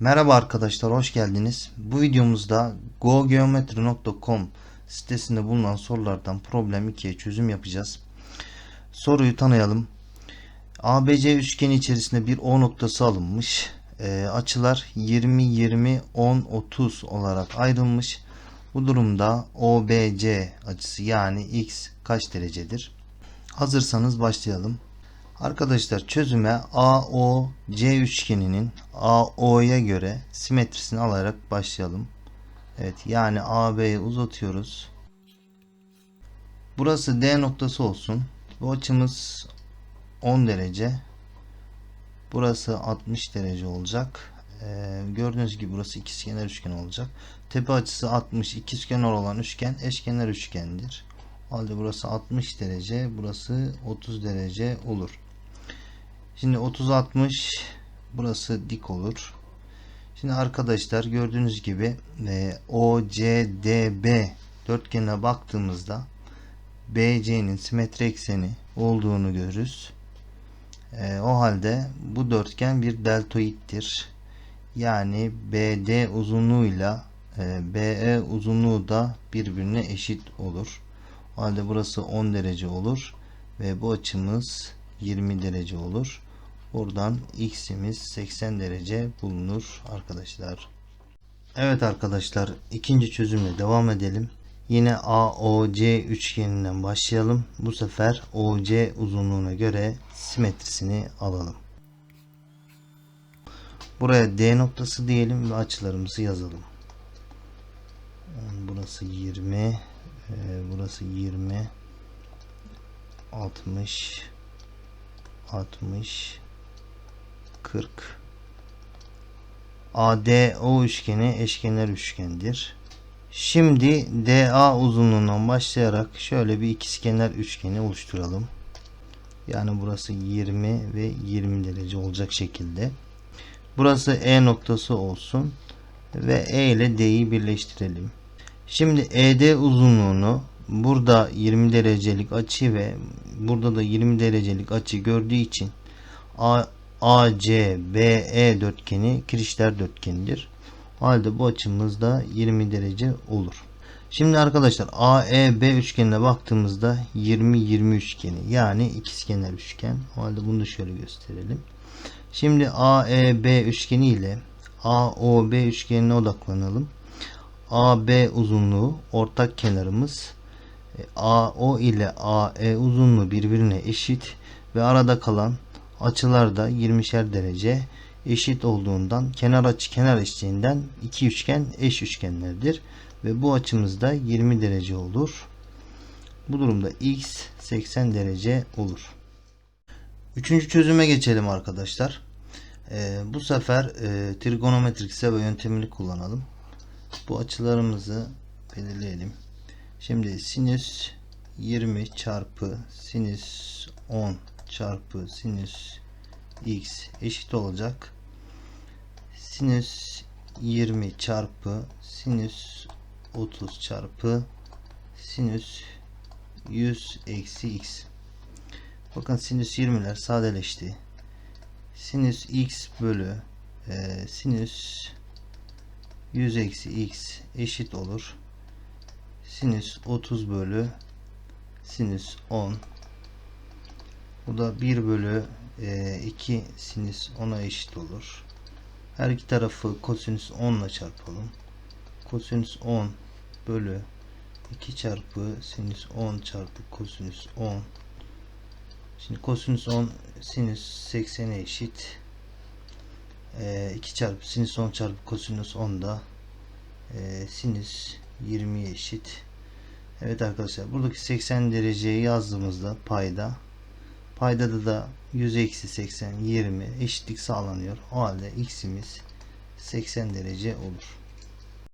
Merhaba arkadaşlar hoş geldiniz. Bu videomuzda gogeometri.com sitesinde bulunan sorulardan problem 2'ye çözüm yapacağız. Soruyu tanıyalım. ABC üçgeni içerisinde bir O noktası alınmış. Ee, açılar 20 20 10 30 olarak ayrılmış. Bu durumda OBC açısı yani x kaç derecedir? Hazırsanız başlayalım. Arkadaşlar çözüme AOC üçgeninin AO'ya göre simetrisini alarak başlayalım. Evet yani AB'yi uzatıyoruz. Burası D noktası olsun. Bu açımız 10 derece. Burası 60 derece olacak. Ee, gördüğünüz gibi burası ikizkenar üçgen olacak. Tepe açısı 60 ikizkenar olan üçgen eşkenar üçgendir. O halde burası 60 derece, burası 30 derece olur. Şimdi 30 60 burası dik olur. Şimdi arkadaşlar gördüğünüz gibi e, OCDB dörtgenine baktığımızda BC'nin simetri ekseni olduğunu görürüz. E, o halde bu dörtgen bir deltoittir. Yani BD uzunluğuyla e, BE uzunluğu da birbirine eşit olur. O halde burası 10 derece olur ve bu açımız 20 derece olur. Buradan x'imiz 80 derece bulunur arkadaşlar. Evet arkadaşlar ikinci çözümle devam edelim. Yine AOC üçgeninden başlayalım. Bu sefer OC uzunluğuna göre simetrisini alalım. Buraya D noktası diyelim ve açılarımızı yazalım. Burası 20, e, burası 20, 60, 60, 40. ADO üçgeni eşkenar üçgendir. Şimdi DA uzunluğundan başlayarak şöyle bir ikizkenar üçgeni oluşturalım. Yani burası 20 ve 20 derece olacak şekilde. Burası E noktası olsun ve E ile D'yi birleştirelim. Şimdi ED uzunluğunu burada 20 derecelik açı ve burada da 20 derecelik açı gördüğü için A ACBE dörtgeni kirişler dörtgenidir. O halde bu açımız da 20 derece olur. Şimdi arkadaşlar AEB üçgenine baktığımızda 20-20 üçgeni yani ikizkenar üçgen. O halde bunu da şöyle gösterelim. Şimdi AEB üçgeni ile AOB üçgenine odaklanalım. AB uzunluğu ortak kenarımız. AO ile AE uzunluğu birbirine eşit ve arada kalan açılar da 20'şer derece eşit olduğundan kenar açı kenar eşliğinden iki üçgen eş üçgenlerdir ve bu açımız da 20 derece olur. Bu durumda x 80 derece olur. Üçüncü çözüme geçelim arkadaşlar. Ee, bu sefer e, trigonometrik seva yöntemini kullanalım. Bu açılarımızı belirleyelim. Şimdi sinüs 20 çarpı sinüs 10 çarpı sinüs x eşit olacak. Sinüs 20 çarpı sinüs 30 çarpı sinüs 100 eksi x. Bakın sinüs 20'ler sadeleşti. Sinüs x bölü e, sinüs 100 eksi x eşit olur. Sinüs 30 bölü sinüs 10 bu da 1 bölü e, 2 sinüs 10'a eşit olur. Her iki tarafı kosinüs 10 ile çarpalım. Kosinüs 10 bölü 2 çarpı sinüs 10 çarpı kosinüs 10. Şimdi kosinüs 10 sinüs 80'e eşit. E, 2 çarpı sinüs 10 çarpı kosinüs 10 da e, sinüs 20'ye eşit. Evet arkadaşlar buradaki 80 dereceyi yazdığımızda payda Paydada da 100 eksi 80 20 eşitlik sağlanıyor. O halde x'imiz 80 derece olur.